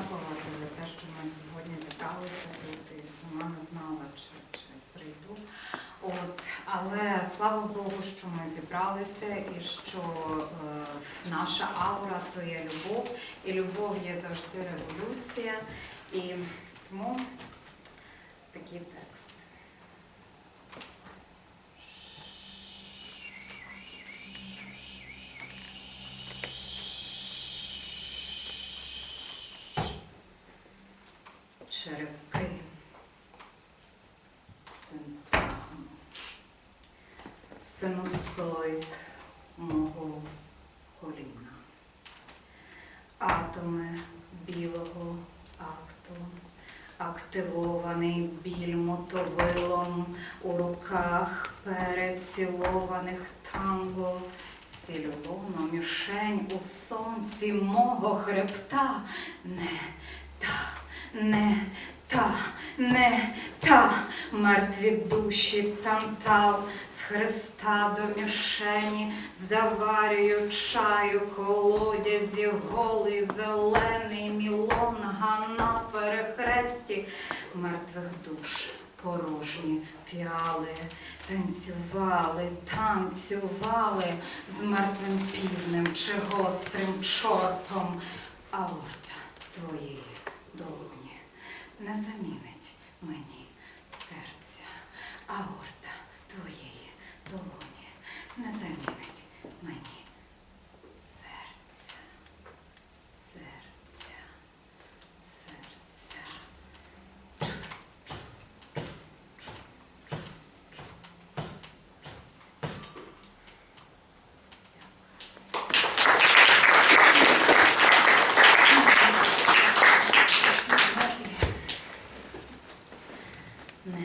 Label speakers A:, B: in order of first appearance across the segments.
A: подякувати за те, що ми сьогодні зібралися тут і сама не знала, чи, чи прийду. От, але слава Богу, що ми зібралися і що е, наша аура то є любов, і любов є завжди революція. І тому такий черепки, синтагм, синусоїд мого коліна, атоми білого акту, активований біль мотовилом у руках перецілованих танго, сільовона мішень у сонці мого хребта. Не та не не та, мертві душі тантал з хреста до мішені, заварюю чаю, колодязі, голий, зелений, мілонга на перехресті мертвих душ. Порожні піали, танцювали, танцювали з мертвим півнем чи гострим чортом, аорта твоєї долоні не замінить мені серця, аорта твоєї долоні не замінить мені серця, серця, серця.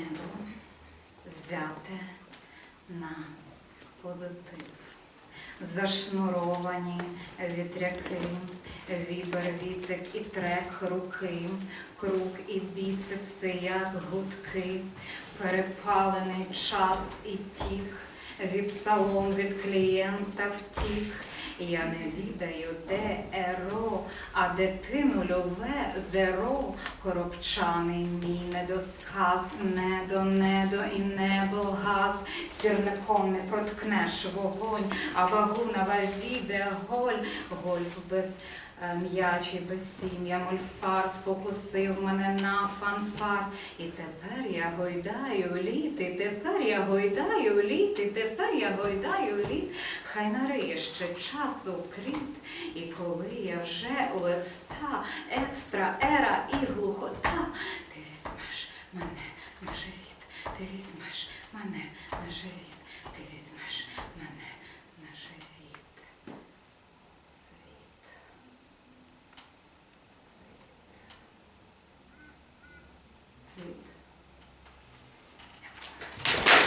A: Небо взяте на позитив. Зашнуровані вітряки, вібер, вітик і трек руки, круг і біцепси, як гудки, перепалений час і тік, віпсалом від клієнта втік. Я не відаю, де еро, а дитину льове зеро, коробчаний мій недосказ, недо, недо і небо газ, сірником не проткнеш вогонь, а вагу на вазі, де голь, гольф без м'ячий, без сім'я, мольфар спокусив мене на фанфар. І тепер я гойдаю літ, і тепер я гойдаю літ, і тепер я гойдаю літ. Хай нариє ще часу кріт, і коли я вже у екста, екстра, ера і глухота, ти візьмеш мене на живіт, ти візьмеш мене на живіт, ти візьмеш suit.